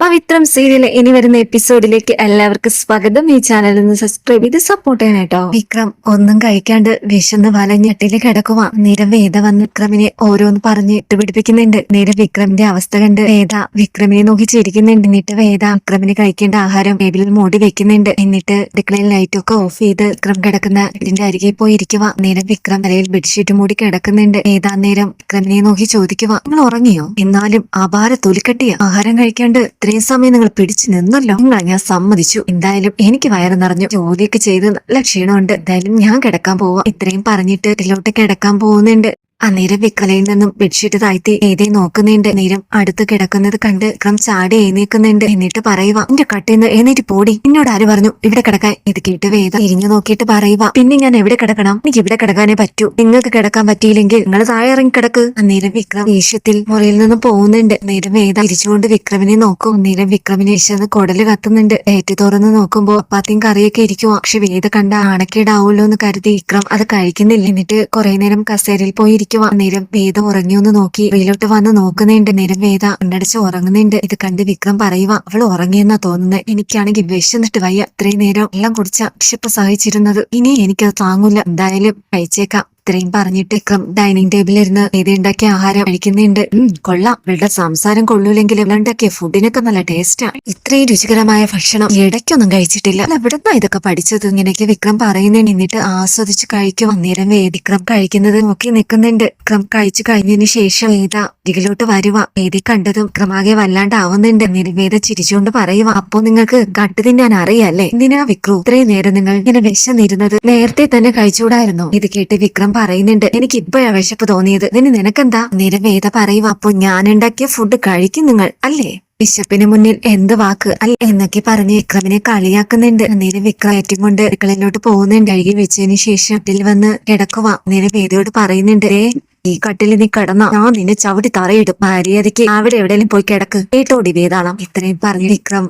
പവിത്രം സീരിയലിലെ ഇനി വരുന്ന എപ്പിസോഡിലേക്ക് എല്ലാവർക്കും സ്വാഗതം. ഈ ചാനൽ ഒന്ന് സബ്സ്ക്രൈബ് ചെയ്ത് സപ്പോർട്ട് ചെയ്യണം കേട്ടോ. വിക്രം ഒന്നും കഴിക്കാണ്ട് വിശന്ന് വലഞ്ഞട്ടിൽ കിടക്കുവാ. നേരം വേദ വന്ന് വിക്രമിനെ ഓരോന്ന് പറഞ്ഞ് ഇട്ടുപിടിപ്പിക്കുന്നുണ്ട് നേരം വിക്രമിന്റെ അവസ്ഥ കണ്ട് വേദ വിക്രമിനെ നോക്കി ചിരിക്കുന്നുണ്ട്. എന്നിട്ട് വേദ വിക്രമിന് കഴിക്കേണ്ട ആഹാരം ടേബിളിൽ മൂടി വെക്കുന്നുണ്ട്. എന്നിട്ട് അടുക്കളയിൽ ലൈറ്റ് ഒക്കെ ഓഫ് ചെയ്ത് വിക്രം കിടക്കുന്ന ഇതിന്റെ അരികെ പോയി ഇരിക്കുക നേരം വിക്രം തലയിൽ ബെഡ്ഷീറ്റ് മൂടി കിടക്കുന്നുണ്ട്. ഏതാ നേരം വിക്രമിനെ നോക്കി ചോദിക്കുക നിങ്ങൾ ഉറങ്ങിയോ? എന്നാലും അപാര തൊലിക്കട്ടിയ. ആഹാരം കഴിക്കാണ്ട് ഇത്രയും സമയം നിങ്ങൾ പിടിച്ചു നിന്നല്ലോ? നിങ്ങൾ ഞാൻ സമ്മതിച്ചു. എന്തായാലും എനിക്ക് വയറ് നിറഞ്ഞു ജോലിയൊക്കെ ചെയ്ത് നല്ല ക്ഷീണമുണ്ട് എന്തായാലും ഞാൻ കിടക്കാൻ പോവാം. ഇത്രയും പറഞ്ഞിട്ട് ഇതിലോട്ട് കിടക്കാൻ പോകുന്നുണ്ട്. അന്നേരം വിക്കലയിൽ നിന്നും ബെഡ്ഷീറ്റ് താഴ്ത്തി ഏതേ നോക്കുന്നുണ്ട്. നേരം അടുത്ത് കിടക്കുന്നത് കണ്ട് വിക്രം ചാടി എഴുന്നേക്കുന്നുണ്ട്. എന്നിട്ട് പറയുക എന്റെ കട്ടിന്ന് എഴുന്നേറ്റ് പോടി. എന്നോട് ആര് പറഞ്ഞു? ഇവിടെ കിടക്കാൻ. ഇത് കേട്ട് വേദ ഇരിഞ്ഞു നോക്കിയിട്ട് പറയുക പിന്നെ ഞാൻ എവിടെ കിടക്കണം? എനിക്ക് ഇവിടെ കിടക്കാനേ പറ്റൂ. നിങ്ങൾക്ക് കിടക്കാൻ പറ്റിയില്ലെങ്കിൽ നിങ്ങൾ താഴെ ഇറങ്ങി കിടക്ക്. അന്നേരം വിക്രം ഈശ്വത്തിൽ മുറിയിൽ നിന്ന് പോകുന്നുണ്ട്. നേരം വേദ തിരിച്ചുകൊണ്ട് വിക്രമിനെ നോക്കും. നേരം വിക്രമിനെ വിശന്ന് കുടൽ കത്തുന്നുണ്ട്. ഏറ്റു തുറന്ന് നോക്കുമ്പോ അപ്പാത്തിയും കറിയൊക്കെ ഇരിക്കും പക്ഷെ വേദ കണ്ട ആണക്കേടാവുമല്ലോ എന്ന് കരുതി വിക്രം അത് കഴിക്കുന്നില്ല. എന്നിട്ട് കുറെ നേരം കസേരയിൽ പോയി ഇരിക്കുക നേരം വേദ ഉറങ്ങിയൊന്ന് നോക്കി. വെയിലോട്ട് വന്ന് നോക്കുന്നുണ്ട്. നേരം വേദ കണ്ണടച്ച് ഉറങ്ങുന്നുണ്ട്. ഇത് കണ്ട് വിക്രം പറയുക അവൾ ഉറങ്ങിയെന്നാ തോന്നുന്നത് എനിക്കാണെങ്കിൽ വിശന്നിട്ട് വയ്യ. ഇത്രയും നേരം എല്ലാം കുടിച്ച വിശപ്പ് സഹിച്ചിരുന്നത്. ഇനി എനിക്കത് താങ്ങൂല. എന്തായാലും കഴിച്ചേക്കാം. ഇത്രയും പറഞ്ഞിട്ട് വിക്രം ഡൈനിങ് ടേബിളിൽ ഇരുന്ന് ഏത് ഉണ്ടാക്കിയ ആഹാരം കഴിക്കുന്നുണ്ട്. കൊള്ളാം. ഇവളുടെ സംസാരം കൊള്ളൂലെങ്കിലും ഇവളുണ്ടാക്കിയ ഫുഡിനൊക്കെ നല്ല ടേസ്റ്റാ ഇത്രയും രുചികരമായ ഭക്ഷണം ഇടയ്ക്കൊന്നും കഴിച്ചിട്ടില്ല. അല്ല എവിടുന്നാ ഇതൊക്കെ പഠിച്ചത്? ഇങ്ങനെയൊക്കെ വിക്രം പറയുന്നുണ്ട്. എന്നിട്ട് ആസ്വദിച്ച് കഴിക്കും. അന്നേരം വേദിക്രം കഴിക്കുന്നത് നോക്കി നിൽക്കുന്നുണ്ട്. വിക്രം കഴിച്ചു കഴിഞ്ഞതിന് ശേഷം വേദ ഇതിലോട്ട് വരുക വേദി കണ്ടതും വിക്രമാകെ വല്ലാണ്ടാവുന്നുണ്ട്. വേദ ചിരിച്ചുകൊണ്ട് പറയുക അപ്പോ നിങ്ങൾക്ക് കട്ട് തിന്നാൻ അറിയാല്ലേ എന്തിനാ വിക്രു? ഇത്രയും നേരം നിങ്ങൾ ഇങ്ങനെ വിശന്നിരുന്നത്? നേരത്തെ തന്നെ കഴിച്ചുകൂടായിരുന്നു? ഇത് കേട്ട് വിക്രം പറയുന്നുണ്ട്. എനിക്ക് ഇപ്പോഴാ വിശപ്പ് തോന്നിയത്. ഇനി നിനക്കെന്താ? നിരവേദ വേദ പറയുക അപ്പൊ ഞാൻ ഉണ്ടാക്കിയ ഫുഡ് കഴിക്കും നിങ്ങൾ അല്ലേ? ബിഷപ്പിന് മുന്നിൽ എന്ത് വാക്ക്? അല്ല എന്നൊക്കെ പറഞ്ഞ് വിക്രമിനെ കളിയാക്കുന്നുണ്ട്. നേരെ ഏറ്റവും കൊണ്ട് അടുക്കളയിലോട്ട് പോകുന്നുണ്ട്. കഴുകി വെച്ചതിന് ശേഷം വന്ന് കിടക്കുക നേരെ വേദയോട് പറയുന്നുണ്ട്. ഏ ഈ കട്ടിൽ നീ കിടന്ന ഞാൻ നിന്നെ ചവിട്ടി തറയിടും. മര്യാദയ്ക്ക് അവിടെ എവിടെയെങ്കിലും പോയി കിടക്ക്. കേട്ടോടി വേദാളം ഇത്രയും പറഞ്ഞ് വിക്രം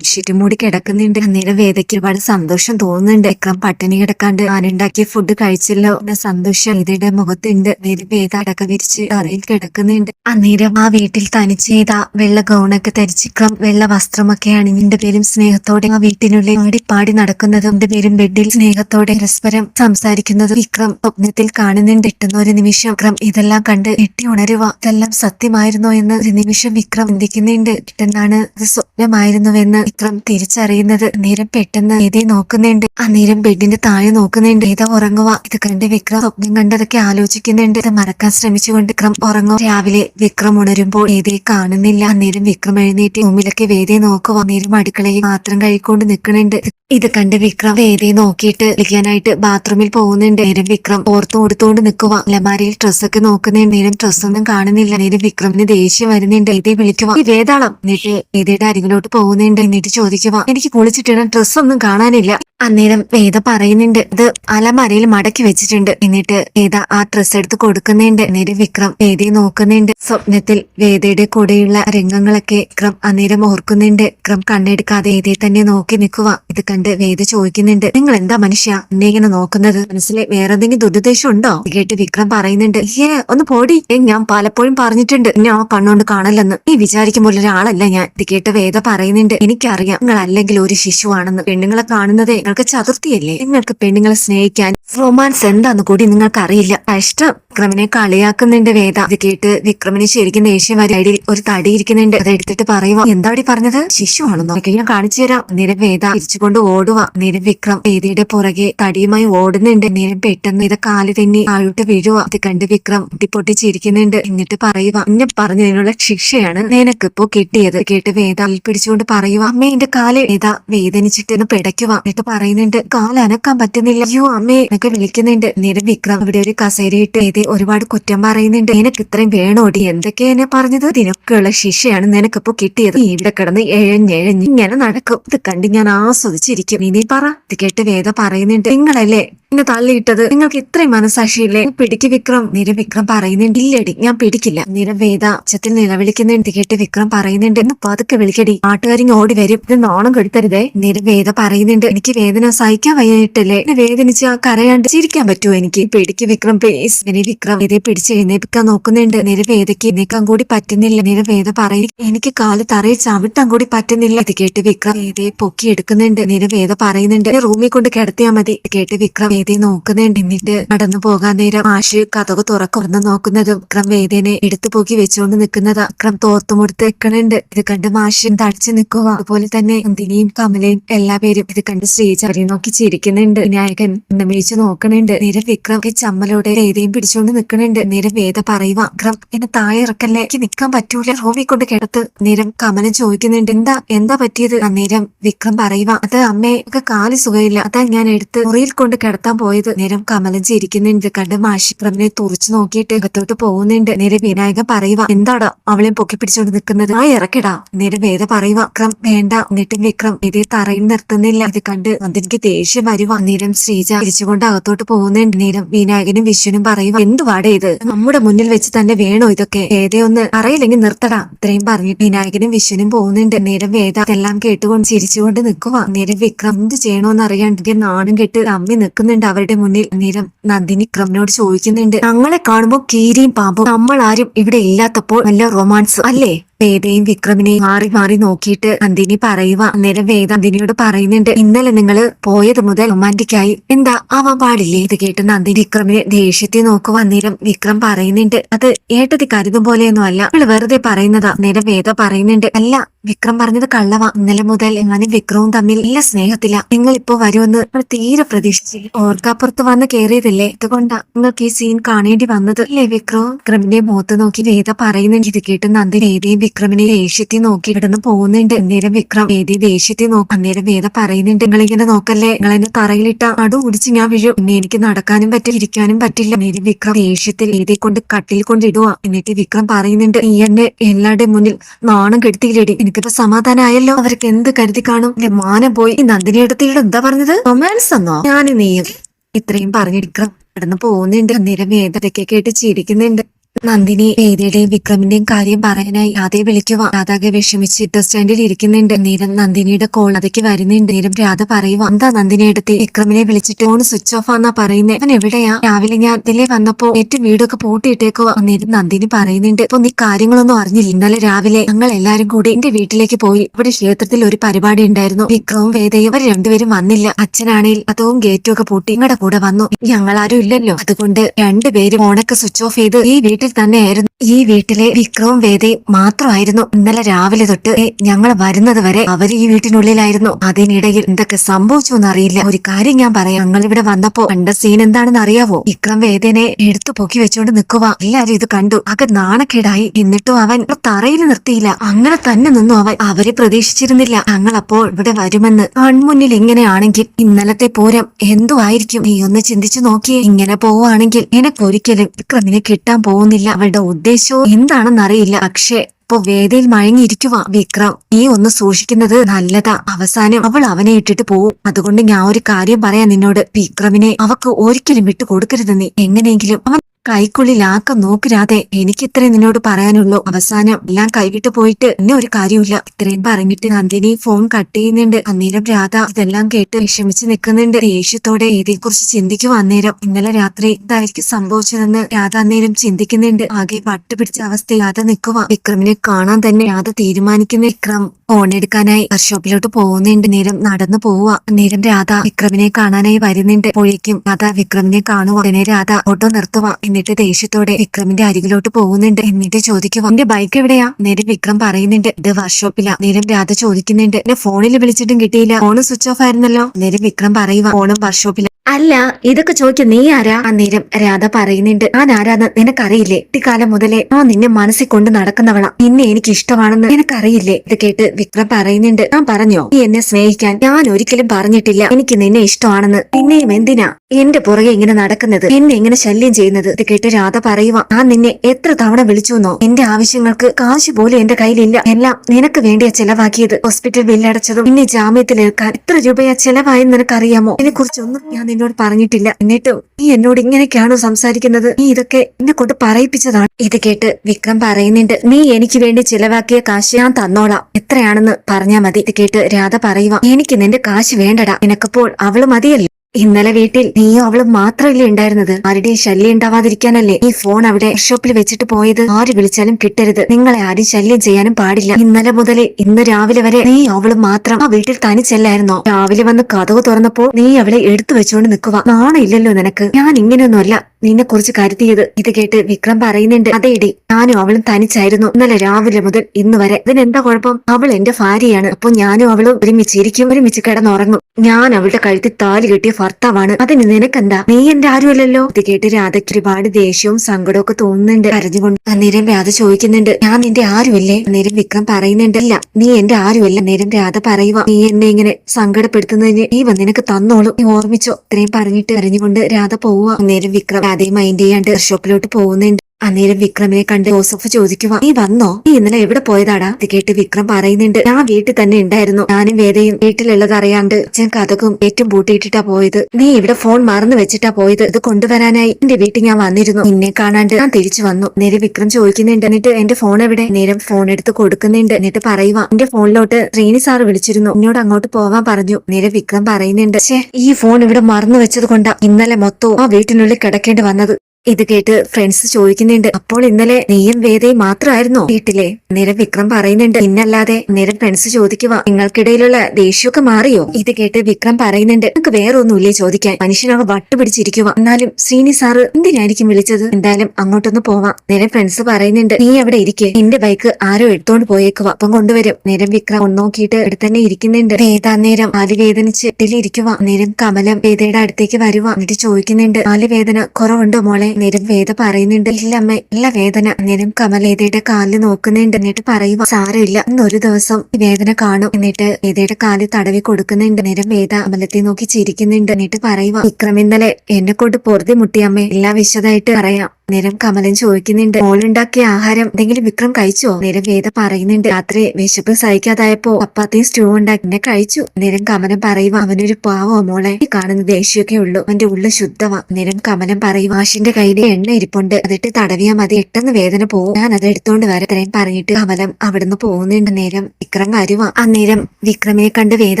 മൂടി കിടക്കുന്നുണ്ട്. അന്നേരം വേദയ്ക്ക് ഒരുപാട് സന്തോഷം തോന്നുന്നുണ്ട്. വിക്രം പട്ടിണി കിടക്കാണ്ട് ഞാനുണ്ടാക്കിയ ഫുഡ് കഴിച്ചല്ലോ എന്ന സന്തോഷം വേദയുടെ മുഖത്തുണ്ട്. വേദി വേദ അടക്ക വിരിച്ച് തറയിൽ കിടക്കുന്നുണ്ട്. അന്നേരം ആ വീട്ടിൽ തനിച്ച് ചെയ്ത വെള്ള ഗൗണൊക്കെ ധരിച്ച് വിക്രം വെള്ള വസ്ത്രമൊക്കെ അണിഞ്ഞിന്റെ പേരും സ്നേഹത്തോടെ ആ വീട്ടിനുള്ളിൽ ആടിപ്പാടി നടക്കുന്നതും എന്റെ പേരും ബെഡിൽ സ്നേഹത്തോടെ പരസ്പരം സംസാരിക്കുന്നതും വിക്രം സ്വപ്നത്തിൽ കാണുന്നുണ്ട്. എട്ടുന്ന ഒരു നിമിഷം വിക്രം ഇതെല്ലാം കണ്ട് ഞെട്ടി ഉണരുക. ഇതെല്ലാം സത്യമായിരുന്നോ എന്ന് ഒരു നിമിഷം വിക്രം ചിന്തിക്കുന്നുണ്ട്. പെട്ടെന്നാണ് അത് സ്വപ്നമായിരുന്നുവെന്ന് വിക്രം തിരിച്ചറിയുന്നത് നേരം പെട്ടെന്ന് ഏതേ നോക്കുന്നുണ്ട്. ആ നേരം ബെഡിന്റെ താഴെ നോക്കുന്നുണ്ട്. ഏതാ ഉറങ്ങുക ഇത് കണ്ട് വിക്രം സ്വപ്നം കണ്ടതൊക്കെ ആലോചിക്കുന്നുണ്ട്. ഇത് മറക്കാൻ ശ്രമിച്ചുകൊണ്ട് വിക്രം ഉറങ്ങും. രാവിലെ വിക്രം ഉണരുമ്പോൾ ഏതേ കാണുന്നില്ല. അന്നേരം വിക്രം എഴുന്നേറ്റ് മുമ്പിലൊക്കെ വേദയെ നോക്കുക അന്നേരം അടുക്കളയിൽ മാത്രം കഴിക്കൊണ്ട് നിൽക്കുന്നുണ്ട്. ഇത് കണ്ട് വിക്രം വേദി നോക്കിയിട്ട് വിളിക്കാനായിട്ട് ബാത്റൂമിൽ പോകുന്നുണ്ട്. നേരം വിക്രം ഓർത്തു കൊടുത്തോണ്ട് നിൽക്കുക അലമാരയിൽ ഡ്രസ്സൊക്കെ നോക്കുന്നുണ്ട് നേരം ഡ്രസ്സൊന്നും കാണുന്നില്ല. നേരം വിക്രമിന് ദേഷ്യം വരുന്നുണ്ട്. ഇതേ വിളിക്കുക വേതാളം എന്നിട്ട് വേദയുടെ അരികിലോട്ട് പോകുന്നുണ്ട്. എന്നിട്ട് ചോദിക്കുക എനിക്ക് കുളിച്ചിട്ടിട ഡ്രസ്സൊന്നും കാണാനില്ല. അന്നേരം വേദ പറയുന്നുണ്ട് ഇത് അലമാരയിൽ മടക്കി വെച്ചിട്ടുണ്ട്. എന്നിട്ട് വേദ ആ ഡ്രസ്സ് എടുത്ത് കൊടുക്കുന്നുണ്ട്. നേരം വിക്രം വേദി നോക്കുന്നുണ്ട്. സ്വപ്നത്തിൽ വേദയുടെ കൂടെയുള്ള രംഗങ്ങളൊക്കെ വിക്രം അന്നേരം ഓർക്കുന്നുണ്ട്. വിക്രം കണ്ണെടുക്കാതെ വേദയെ തന്നെ നോക്കി നിൽക്കുക ഇത് കണ്ട് വേദ ചോദിക്കുന്നുണ്ട് നിങ്ങൾ എന്താ മനുഷ്യ? എന്നെ ഇങ്ങനെ നോക്കുന്നത്? മനസ്സിലെ വേറെ എന്തെങ്കിലും ദുരുദ്ദേശം ഉണ്ടോ കേട്ട് വിക്രം പറയുന്നുണ്ട് ഏ ഒന്ന് പോടി. ഞാൻ പലപ്പോഴും പറഞ്ഞിട്ടുണ്ട് ഞാൻ ആ കണ്ണുകൊണ്ട് കാണല്ലെന്ന്. നീ വിചാരിക്കുമ്പോൾ ഒരാളല്ല ഞാൻ. ഇത് കേട്ട് വേദ പറയുന്നുണ്ട് എനിക്കറിയാം നിങ്ങൾ അല്ലെങ്കിൽ ഒരു ശിശുവാണെന്ന്. പെണ്ണുങ്ങളെ കാണുന്നതേ നിങ്ങൾക്ക് ചതുർത്ഥിയല്ലേ? നിങ്ങൾക്ക് പെണ്ണുങ്ങളെ സ്നേഹിക്കാൻ റൊമാൻസ് എന്താന്ന് കൂടി നിങ്ങൾക്ക് അറിയില്ല കഷ്ടം. വിക്രമിനെ കളിയാക്കുന്നുണ്ട് വേദ. ഇത് കേട്ട് വിക്രമിന് ശരിക്കും ദേഷ്യം വരെ. അടിയിൽ ഒരു തടി ഇരിക്കുന്നുണ്ട്. അത് എടുത്തിട്ട് പറയുക എന്താ അവിടെ പറഞ്ഞത്? ശിശുവാണെന്നോ? ഒക്കെ ഞാൻ കാണിച്ചു തരാം. നിരം വേദ തിരിച്ചുകൊണ്ട് ഓടുക നിരം വിക്രം വേദിയുടെ പുറകെ തടിയുമായി ഓടുന്നുണ്ട്. നിരം പെട്ടെന്ന് ഇത് കാൽ തന്നെ താഴോട്ട് വീഴുക ഇത് കണ്ട് വിക്രം പൊട്ടി ചിരിക്കുന്നുണ്ട് എന്നിട്ട് പറയുക എന്നെ പറഞ്ഞതിനുള്ള ശിക്ഷയാണ് നിനക്ക് നിനക്കിപ്പോ കിട്ടിയത്. കേട്ട് വേദ പിടിച്ചുകൊണ്ട് പറയുക അമ്മേ എന്റെ കാൽ. വേദ വേദനിച്ചിട്ട് പിടയ്ക്കുക എന്നിട്ട് പറയുന്നുണ്ട് കാലനക്കാൻ പറ്റുന്നില്ല. അയ്യോ അമ്മേ. എന്നൊക്കെ വിളിക്കുന്നുണ്ട്. നേരം വിക്രം ഇവിടെ ഒരു കസേരയിട്ട് എഴുതി ഒരുപാട് കുറ്റം പറയുന്നുണ്ട്. നിനക്ക് ഇത്രയും വേണോടി? എന്തൊക്കെ എന്നെ പറഞ്ഞത്? നിനക്കുള്ള ശിക്ഷയാണ് നിനക്കിപ്പോ കിട്ടിയത്. ഇവിടെ കിടന്ന് എഴഞ്ഞെഴഞ്ഞ് ഇങ്ങനെ നടക്കും. ഇത് കണ്ട് ഞാൻ ആസ്വദിച്ചിരിക്കും. ഇനി പറ. ഇത് കേട്ട് വേദ പറയുന്നുണ്ട്. നിങ്ങളല്ലേ എന്നെ തള്ളിയിട്ടത്? നിങ്ങൾക്ക് ഇത്രയും മനസാക്ഷിയില്ലേ? പിടിക്ക് വിക്രം. നിര വിക്രം പറയുന്നുണ്ട്. ഇല്ലടി ഞാൻ പിടിക്കില്ല. നിര വേദ ഉച്ചത്തിൽ നിലവിളിക്കുന്നുണ്ട്. കേട്ട് വിക്രം പറയുന്നുണ്ട്. എന്ന് പതുക്കെ വിളിക്കടി. നാട്ടുകാരിങ്ങ് ഓടി വരും. ഇത് നാണം കെടുത്തരുതേ. നിര വേദ പറയുന്നുണ്ട്. എനിക്ക് വേദന സഹിക്കാൻ വയ്യായിട്ടല്ലേ? വേദനിച്ച് ആ കര പറയാണ്ട് ചിരിക്കാൻ പറ്റുമോ എനിക്ക്? പിടിക്ക് വിക്രം പ്ലീസ് ഇനി വിക്രം ഇതേ പിടിച്ച് എഴുന്നേപ്പിക്കാൻ നോക്കുന്നുണ്ട്. നിരവേദയ്ക്ക് എഴുന്നേക്കാൻ കൂടി പറ്റുന്നില്ല. നിരവേദ വേദ പറയും എനിക്ക് കാൽ തറയിൽ ചവിട്ടാൻ കൂടി പറ്റുന്നില്ല. ഇത് കേട്ട് വിക്രം വേദയെ പൊക്കി എടുക്കുന്നുണ്ട്. നിരവേദ വേദ പറയുന്നുണ്ട് "എന്നെ റൂമിൽ കൊണ്ട് കിടത്തിയാ മതി. ഇത് കേട്ട് വിക്രം വേദയെ നോക്കുന്നുണ്ട്. എന്നിട്ട് നടന്നു പോകാൻ നേരം മാഷ് കഥവ് തുറക്കുറന്ന് നോക്കുന്നത് വിക്രം വേദേനെ എടുത്തു പോക്കി വെച്ചുകൊണ്ട് നിൽക്കുന്നത്. വിക്രം തോർത്തുമുടുത്ത് നിൽക്കണുണ്ട് ഇത് കണ്ട് മാഷൻ തടിച്ചു നിൽക്കുക അതുപോലെ തന്നെ നന്ദിനിയും കമലയും എല്ലാ പേരും ഇത് കണ്ട് ശ്രീജ അവരെ നോക്കി ചിരിക്കുന്നുണ്ട്. വിനായകൻ ഉന്നമിഴിച്ച് നോക്കണുണ്ട്. നേരെ വിക്രം ഈ ചമ്മലോടെ വേദയും പിടിച്ചുകൊണ്ട് നിൽക്കണുണ്ട് നേരെ വേദ പറയുക വിക്രം എന്നെ താഴെ ഇറക്കല്ലേ? എനിക്ക് നിൽക്കാൻ പറ്റൂല. റൂമിൽ കൊണ്ട് കിടത്ത്. നേരം കമലൻ ചോദിക്കുന്നുണ്ട് എന്താ എന്താ പറ്റിയത്? അന്നേരം വിക്രം പറയുക അത് അമ്മേ ഒക്കെ കാൽ സുഖമില്ല. അതാ ഞാൻ എടുത്ത് മുറിയിൽ കൊണ്ട് കിടത്താൻ പോയത്. നേരം കമലൻ ചിരിക്കുന്നുണ്ട് കണ്ട് മാഷി വിക്രമിനെ തുറച്ചു നോക്കിയിട്ട് അകത്തോട്ട് പോകുന്നുണ്ട്. നേരെ വിനായകൻ പറയുക എന്താടാ അവളെ പൊക്കി പിടിച്ചോണ്ട് നിൽക്കുന്നത് ആ ഇറക്കിടാ. നേരെ വേദ പറയുക വിക്രം വേണ്ട. എന്നിട്ടും വിക്രം ഇതേ തറയിൽ നിർത്തുന്നില്ല. ഇത് കണ്ട് അതെനിക്ക് ദേഷ്യം വരുക നേരം ശ്രീജ തിരിച്ചുകൊണ്ട് അകത്തോട്ട് പോകുന്നുണ്ട് നേരം വിനായകനും വിശ്വനും പറയുക എന്തുവാടേ ഇത്? നമ്മുടെ മുന്നിൽ വെച്ച് തന്നെ വേണോ ഇതൊക്കെ? വേദ ഒന്ന് അറിയില്ലെങ്കിൽ നിർത്തടാ. ഇത്രയും പറഞ്ഞിട്ട് വിനായകനും വിശ്വനും പോകുന്നുണ്ട്. നേരം വേദ എല്ലാം കേട്ടുകൊണ്ട് ചിരിച്ചുകൊണ്ട് നിൽക്കുക നേരം വിക്രം എന്ത് ചെയ്യണോന്ന് അറിയാണ്ടെങ്കിൽ നാണം കെട്ട് അമ്മി നിൽക്കുന്നുണ്ട് അവരുടെ മുന്നിൽ. നേരം നന്ദിനി വിക്രമിനോട് ചോദിക്കുന്നുണ്ട് ഞങ്ങളെ കാണുമ്പോ കീരിയും പാമ്പും നമ്മൾ ആരും ഇവിടെ ഇല്ലാത്തപ്പോൾ നല്ല റൊമാൻസ് അല്ലേ? വേദയും വിക്രമിനെയും മാറി മാറി നോക്കിയിട്ട് നന്ദിനി പറയുക അന്നേരം വേദ നന്ദിനിയോട് പറയുന്നുണ്ട് ഇന്നലെ നിങ്ങൾ പോയത് മുതൽ റൊമാന്റിക്കായി. എന്താ ആവാൻ പാടില്ലേ? ഇത് കേട്ട് നന്ദി വിക്രമിനെ ദേഷ്യത്തെ നോക്കുക. അന്നേരം വിക്രം പറയുന്നുണ്ട് അത് ഏട്ടത്തി കരുതും പോലെയൊന്നും അല്ല. അവൾ വെറുതെ പറയുന്നതാ. അന്നേരം വേദ പറയുന്നുണ്ട് അല്ല വിക്രം പറഞ്ഞത് കള്ളവാ. ഇന്നലെ മുതൽ ഞാനും വിക്രവും തമ്മിൽ ഇല്ല സ്നേഹത്തില. നിങ്ങൾ ഇപ്പോ വരുമെന്ന് തീരെ പ്രതീക്ഷിച്ചില്ല. ഓർക്കാപ്പുറത്ത് വന്ന് കയറിയതല്ലേ ഇതുകൊണ്ടാ നിങ്ങൾക്ക് ഈ സീൻ കാണേണ്ടി വന്നത്. അല്ലേ വിക്രവും വിക്രമിന്റെ മുഖത്ത് നോക്കി വേദ പറയുന്നുണ്ട്. ഇത് കേട്ട് നന്ദി. വേദിയും വിക്രമിനെ ദേഷ്യത്തിൽ നോക്കി ഇവിടുന്ന് പോകുന്നുണ്ട്. അന്നേരം വിക്രം വേദി ദേഷ്യത്തിൽ നോക്കും. അന്നേരം വേദ പറയുന്നുണ്ട്. നിങ്ങൾ ഇങ്ങനെ നോക്കല്ലേ? നിങ്ങൾ എന്നെ തറയിലിട്ട അടു കുടിച്ച് ഞാൻ വീഴും. പിന്നെ എനിക്ക് നടക്കാനും പറ്റില്ല ഇരിക്കാനും പറ്റില്ല. അന്നേരം വിക്രം ദേഷ്യത്തിൽ വേദി കൊണ്ട് കട്ടിൽ കൊണ്ട് ഇടുക എന്നിട്ട് വിക്രം പറയുന്നുണ്ട് നീ എന്നെ എല്ലാവരുടെയും മുന്നിൽ നാണം കെടുത്തിയില്ലേടി. എനിക്കിപ്പോ സമാധാനമായല്ലോ അവർക്ക് എന്ത് കരുതി കാണും? എന്റെ മാന പോയി. ഈ നന്ദിനി എടുത്തിട്ട് എന്താ പറഞ്ഞത്? റൊമാൻസ് എന്നോ ഞാൻ നീയും ഇത്രയും പറഞ്ഞു വിക്രം കിടന്ന് പോകുന്നുണ്ട്. അന്നേരം വേദതൊക്കെ കേട്ട് ചിരിക്കുന്നുണ്ട്. നന്ദിനി വേദിയുടെയും വിക്രമിന്റെയും കാര്യം പറയാനായി രാധയെ വിളിക്കുക. രാധാകെ വിഷമിച്ച് ബസ് സ്റ്റാൻഡിൽ ഇരിക്കുന്നുണ്ട്. നേരം നന്ദിനിയുടെ കോൾ അതേക്ക് വരുന്നുണ്ട്. നേരം രാധ പറയുക എന്താ നന്ദിനി എടുത്ത് വിക്രമിനെ വിളിച്ചിട്ട് ഫോൺ സ്വിച്ച് ഓഫ് ആന്നാ പറയുന്നത് അവൻ എവിടെയാ? രാവിലെ ഞാൻ ഇതിലെ വന്നപ്പോ ഏറ്റവും വീടൊക്കെ പൂട്ടിയിട്ടേക്കുവാ. നേരം നന്ദിനി പറയുന്നുണ്ട് ഇപ്പൊ നീ കാര്യങ്ങളൊന്നും അറിഞ്ഞില്ല. ഇന്നലെ രാവിലെ ഞങ്ങൾ എല്ലാരും കൂടി എന്റെ വീട്ടിലേക്ക് പോയി. ഇവിടെ ക്ഷേത്രത്തിൽ ഒരു പരിപാടി ഉണ്ടായിരുന്നു. വിക്രവും വേദയും അവർ രണ്ടുപേരും വന്നില്ല. അച്ഛനാണെങ്കിൽ അതവും ഗേറ്റും ഒക്കെ പൂട്ടി നിങ്ങളുടെ കൂടെ വന്നു. ഞങ്ങളാരും ഇല്ലല്ലോ. അതുകൊണ്ട് രണ്ടുപേരും ഫോണൊക്കെ സ്വിച്ച് ഓഫ് ചെയ്ത് ഈ വീട്ടിൽ തന്നെയായിരുന്നു. ഈ വീട്ടിലെ വിക്രവും വേദയും മാത്രമായിരുന്നു. ഇന്നലെ രാവിലെ തൊട്ട് ഞങ്ങൾ വരുന്നത് വരെ അവർ ഈ വീട്ടിനുള്ളിലായിരുന്നു. അതിനിടയിൽ എന്തൊക്കെ സംഭവിച്ചു എന്നറിയില്ല ഒരു കാര്യം ഞാൻ പറയാം. ഞങ്ങൾ ഇവിടെ വന്നപ്പോ കണ്ട സീൻ എന്താണെന്ന് അറിയാവോ? വിക്രം വേദനെ എടുത്തു പൊക്കി വെച്ചോണ്ട് നിൽക്കുക എല്ലാരും ഇത് കണ്ടു. അക നാണക്കേടായി. എന്നിട്ടും അവൻ തറയിൽ നിർത്തിയില്ല. അങ്ങനെ തന്നെ നിന്നു അവൻ. അവരെ പ്രതീക്ഷിച്ചിരുന്നില്ല. ഞങ്ങൾ അപ്പോൾ ഇവിടെ വരുമെന്ന്. കൺമുന്നിൽ ഇങ്ങനെയാണെങ്കിൽ ഇന്നലത്തെ പൂരം എന്തു ആയിരിക്കും നീ ഒന്ന് ചിന്തിച്ചു നോക്കിയേ. ഇങ്ങനെ പോവുകയാണെങ്കിൽ എനക്കൊരിക്കലും വിക്രമിനെ കിട്ടാൻ പോകുന്നില്ല. അവളുടെ ഉദ്ദേശവും എന്താണെന്ന് അറിയില്ല. പക്ഷേ ഇപ്പൊ വേദയിൽ മയങ്ങിയിരിക്കുക വിക്രം. നീ ഒന്ന് സൂക്ഷിക്കുന്നത് നല്ലതാ. അവസാനം അവൾ അവനെ ഇട്ടിട്ട് പോവും. അതുകൊണ്ട് ഞാൻ ഒരു കാര്യം പറയാൻ നിന്നോട്. വിക്രമിനെ അവക്ക് ഒരിക്കലും വിട്ടു കൊടുക്കരുത് നീ എങ്ങനെയെങ്കിലും അവൻ കൈക്കുള്ളിലാക്ക നോക്കിരാതെ എനിക്ക് ഇത്രയും നിന്നോട് പറയാനുള്ളൂ. അവസാനം എല്ലാം കൈവിട്ട് പോയിട്ട് എന്നെ ഒരു കാര്യമില്ല ഇത്രയും പറഞ്ഞിട്ട് നന്ദിനി ഫോൺ കട്ട് ചെയ്യുന്നുണ്ട്. അന്നേരം രാധ ഇതെല്ലാം കേട്ട് വിഷമിച്ച് നിൽക്കുന്നുണ്ട്. ദേഷ്യത്തോടെ ഇതിനെക്കുറിച്ച് ചിന്തിക്കും അന്നേരം. ഇന്നലെ രാത്രി ഇതായിരിക്കും സംഭവിച്ചതെന്ന് രാധ അന്നേരം ചിന്തിക്കുന്നുണ്ട്. ആകെ പട്ടുപിടിച്ച അവസ്ഥ രാധ നിൽക്കുക വിക്രമിനെ കാണാൻ തന്നെ രാധ തീരുമാനിക്കുന്ന. വിക്രം ഫോൺ എടുക്കാനായി വർക്ക്ഷോപ്പിലോട്ട് പോകുന്നുണ്ട്. നേരം നടന്നു പോവുക നേരം രാധ വിക്രമിനെ കാണാനായി വരുന്നുണ്ട്. അപ്പോഴേക്കും രാധ വിക്രമിനെ കാണുക ഉടനെ രാധ ഓട്ടോ നിർത്തുക എന്നിട്ട് ദേഷ്യത്തോടെ വിക്രമിന്റെ അരികിലോട്ട് പോകുന്നുണ്ട്. എന്നിട്ട് ചോദിക്കുക എന്റെ ബൈക്ക് എവിടെയാ? നേരം വിക്രം പറയുന്നുണ്ട് ഇത് വർക്ക്ഷോപ്പിലാ നേരം രാധ ചോദിക്കുന്നുണ്ട് എന്നെ ഫോണിൽ വിളിച്ചിട്ടും കിട്ടിയില്ല. ഫോണ് സ്വിച്ച് ഓഫ് ആയിരുന്നല്ലോ? നേരം വിക്രം പറയുക ഫോണും വർക്ക്ഷോപ്പിൽ അല്ല ഇതൊക്കെ ചോദിച്ച നീ ആരാ? അന്നേരം രാധ പറയുന്നുണ്ട്. ഞാൻ ആരാന്ന് നിനക്കറിയില്ലേ? കുട്ടിക്കാലം മുതലേ ആ നിന്നെ മനസ്സിൽ കൊണ്ട് നടക്കുന്നവളാ. നിന്നെ എനിക്ക് ഇഷ്ടമാണെന്ന് നിനക്കറിയില്ലേ? ഇത് കേട്ട് വിക്രം പറയുന്നുണ്ട്. ഞാൻ പറഞ്ഞോ? നീ എന്നെ സ്നേഹിക്കാൻ ഞാൻ ഒരിക്കലും പറഞ്ഞിട്ടില്ല. എനിക്ക് നിന്നെ ഇഷ്ടമാണെന്ന്. പിന്നെയും എന്തിനാ? എന്റെ പുറകെ ഇങ്ങനെ നടക്കുന്നത്. എന്നെ ഇങ്ങനെ ശല്യം ചെയ്യുന്നത്. ഇത് കേട്ട് രാധ പറയുക ഞാൻ നിന്നെ എത്ര തവണ വിളിച്ചുവെന്നോ? എന്റെ ആവശ്യങ്ങൾക്ക് കാശ് പോലും എന്റെ കയ്യിലില്ല. എല്ലാം നിനക്ക് വേണ്ടിയാ ചെലവാക്കിയത്. ഹോസ്പിറ്റൽ ബില്ലടച്ചതും പിന്നെ ജാമ്യത്തിലെടുക്കാൻ എത്ര രൂപയാ ചെലവായെന്ന് നിനക്കറിയാമോ? ഇതിനെ കുറിച്ചൊന്നും ഞാൻ നിന്നോട് പറഞ്ഞിട്ടില്ല. എന്നിട്ട് നീ എന്നോട് ഇങ്ങനെയൊക്കെയാണോ സംസാരിക്കുന്നത്? നീ ഇതൊക്കെ എന്നെ കൊണ്ട് പറയിപ്പിച്ചതാണ്. ഇത് കേട്ട് വിക്രം പറയുന്നുണ്ട് നീ എനിക്ക് വേണ്ടി ചിലവാക്കിയ കാശ് ഞാൻ തന്നോളാം. എത്രയാണെന്ന് പറഞ്ഞാ മതി. ഇത് കേട്ട് രാധ പറയുക എനിക്ക് നിന്റെ കാശ് വേണ്ടടാ. നിനക്കപ്പോൾ അവൾ മതിയല്ലോ. ഇന്നലെ വീട്ടിൽ നീയും അവളും മാത്രമല്ലേ ഉണ്ടായിരുന്നത്? ആരുടെയും ശല്യം ഉണ്ടാവാതിരിക്കാനല്ലേ ഈ ഫോൺ അവിടെ ഷോപ്പിൽ വെച്ചിട്ട് പോയത്? ആര് വിളിച്ചാലും കിട്ടരുത്. നിങ്ങളെ ആരും ശല്യം ചെയ്യാനും പാടില്ല. ഇന്നലെ മുതൽ ഇന്ന് രാവിലെ വരെ നീ അവളും മാത്രം ആ വീട്ടിൽ തനിച്ചല്ലായിരുന്നോ രാവിലെ വന്ന് കഥവ് തുറന്നപ്പോൾ നീ അവളെ എടുത്തു വെച്ചുകൊണ്ട് നിൽക്കുക നാണമില്ലല്ലോ നിനക്ക്. ഞാൻ ഇങ്ങനെയൊന്നുമല്ല. നിന്നെ കുറിച്ച് കരുതിയത് ഇത് കേട്ട് വിക്രം പറയുന്നുണ്ട് അതേടി ഞാനും അവളും തനിച്ചായിരുന്നു. ഇന്നലെ രാവിലെ മുതൽ ഇന്ന് വരെ ഇതിനെന്താ കുഴപ്പം? അവൾ എന്റെ ഭാര്യയാണ്. അപ്പൊ ഞാനും അവളും ഒരുമിച്ചിരിക്കും. ഒരുമിച്ച് കിടന്നുറങ്ങും. ഞാൻ അവളുടെ കഴുത്തിൽ താലി കെട്ടിയ ഭർത്താവാണ്. അതിന് നിനക്കെന്താ? നീ എന്റെ ആരുമല്ലല്ലോ? ഇത് കേട്ട് രാധയ്ക്ക് ഒരുപാട് ദേഷ്യവും സങ്കടവും ഒക്കെ തോന്നുന്നുണ്ട്. കരഞ്ഞുകൊണ്ട് അന്നേരം രാധ ചോദിക്കുന്നുണ്ട് ഞാൻ നിന്റെ ആരുമല്ലേ? അന്നേരം വിക്രം പറയുന്നുണ്ട് ഇല്ല നീ എന്റെ ആരുമല്ല. നേരം രാധ പറയുക നീ എന്നെ ഇങ്ങനെ സങ്കടപ്പെടുത്തുന്നതിന് ഈ വന്ന് നിനക്ക് തന്നോളൂ. നീ ഓർമ്മിച്ചോ? ഇത്രയും പറഞ്ഞിട്ട് കരഞ്ഞുകൊണ്ട് രാധ പോവുക അന്നേരം വിക്രം രാധയെ മൈൻഡ് ചെയ്യാണ്ട് ഷോപ്പിലോട്ട് പോകുന്നുണ്ട്. അന്നേരം വിക്രമിനെ കണ്ട് ജോസഫ് ചോദിക്കുക നീ വന്നോ? നീ ഇന്നലെ എവിടെ പോയതാടാ? ഇത് കേട്ട് വിക്രം പറയുന്നുണ്ട് ഞാൻ വീട്ടിൽ തന്നെ ഉണ്ടായിരുന്നു. ഞാനും വേദയും വീട്ടിലുള്ളത് അറിയാണ്ട് അച്ഛൻ കഥകും ഏറ്റവും പൂട്ടിയിട്ടിട്ടാ പോയത്. നീ ഇവിടെ ഫോൺ മറന്നു വെച്ചിട്ടാ പോയത്. ഇത് കൊണ്ടുവരാനായി എന്റെ വീട്ടിൽ ഞാൻ വന്നിരുന്നു. നിന്നെ കാണാണ്ട് ഞാൻ തിരിച്ചു വന്നു. നേരെ വിക്രം ചോദിക്കുന്നുണ്ട് എന്നിട്ട് എന്റെ ഫോൺ എവിടെ? നേരം ഫോൺ എടുത്ത് കൊടുക്കുന്നുണ്ട് എന്നിട്ട് പറയുക എന്റെ ഫോണിലോട്ട് ശ്രീനി സാർ വിളിച്ചിരുന്നു. എന്നോട് അങ്ങോട്ട് പോവാൻ പറഞ്ഞു. നേരെ വിക്രം പറയുന്നുണ്ട് ഛേ ഈ ഫോൺ ഇവിടെ മറന്നു വെച്ചത് കൊണ്ടാ ഇന്നലെ മൊത്തവും ആ വീട്ടിനുള്ളിൽ കിടക്കേണ്ടി വന്നത്. ഇത് കേട്ട് ഫ്രണ്ട്സ് ചോദിക്കുന്നുണ്ട് അപ്പോൾ ഇന്നലെ നീയും വേദയും മാത്രമായിരുന്നോ വീട്ടിലെ? നേരം വിക്രം പറയുന്നുണ്ട് ഇന്നല്ലാതെ നേരം ഫ്രണ്ട്സ് ചോദിക്കുക നിങ്ങൾക്കിടയിലുള്ള ദേഷ്യമൊക്കെ മാറിയോ? ഇത് കേട്ട് വിക്രം പറയുന്നുണ്ട് നമുക്ക് വേറെ ഒന്നുമില്ലേ ചോദിക്കാൻ മനുഷ്യനൊക്കെ വട്ടുപിടിച്ചിരിക്കുക എന്നാലും ശ്രീനി സാറ് എന്തിനായിരിക്കും വിളിച്ചത്? എന്തായാലും അങ്ങോട്ടൊന്ന് പോവാം. നേരം ഫ്രണ്ട്സ് പറയുന്നുണ്ട് നീ അവിടെ ഇരിക്കെ. നിന്റെ ബൈക്ക് ആരോ എടുത്തോണ്ട് പോയേക്കുക അപ്പം കൊണ്ടുവരും. നേരം വിക്രം നോക്കിയിട്ട് ഇവിടെ തന്നെ ഇരിക്കുന്നുണ്ട്. വേദ നേരം ആൽ വേദനിച്ച് ഇട്ടിലിരിക്കുക നേരം കമലം വേദയുടെ അടുത്തേക്ക് വരുവാ. എന്നിട്ട് ചോദിക്കുന്നുണ്ട് ആൽ വേദന കുറവുണ്ടോ മോളെ? നേരം വേദ പറയുന്നുണ്ട് ഇല്ല അമ്മ. ഇല്ല വേദന. നേരം കമലേതയുടെ കാലിൽ നോക്കുന്നുണ്ട്. എന്നിട്ട് പറയുക സാരമില്ല. ഇന്നൊരു ദിവസം വേദന കാണും. എന്നിട്ട് വേദയുടെ കാലിൽ തടവി കൊടുക്കുന്നുണ്ട്. നേരം വേദ അമലത്തെ നോക്കി ചിരിക്കുന്നുണ്ട്. എന്നിട്ട് പറയുക വിക്രം ഇന്നലെ എന്നെ കൊണ്ട് പൊറുതി മുട്ടിയമ്മ. എല്ലാം വിശദമായിട്ട് പറയാം. നേരം കമലൻ ചോദിക്കുന്നുണ്ട് മോളുണ്ടാക്കിയ ആഹാരം എന്തെങ്കിലും വിക്രം കഴിച്ചോ? നേരം വേദ പറയുന്നുണ്ട് രാത്രി വിശപ്പ് സഹിക്കാതായപ്പോ അപ്പാത്തേയും സ്റ്റൂ ഉണ്ടാക്കി എന്നെ കഴിച്ചു. നേരം കമലൻ പറയുക അവനൊരു പാവോ മോളെ? കാണുന്ന ദേഷ്യമൊക്കെ ഉള്ളു അവന്റെ ഉള്ളു ശുദ്ധമാ. നേരം കമലൻ പറയും ആഷിന്റെ കയ്യിലെ എണ്ണ ഇരിപ്പുണ്ട് അതിട്ട് തടവിയാ മതി പെട്ടെന്ന് വേദന പോവും ഞാൻ അത് എടുത്തോണ്ട് വരാം ഇത്രയും പറഞ്ഞിട്ട് കമലം അവിടുന്ന് പോകുന്നുണ്ട്. നേരം വിക്രം വരുവാ. അന്നേരം വിക്രമിനെ കണ്ട് വേദ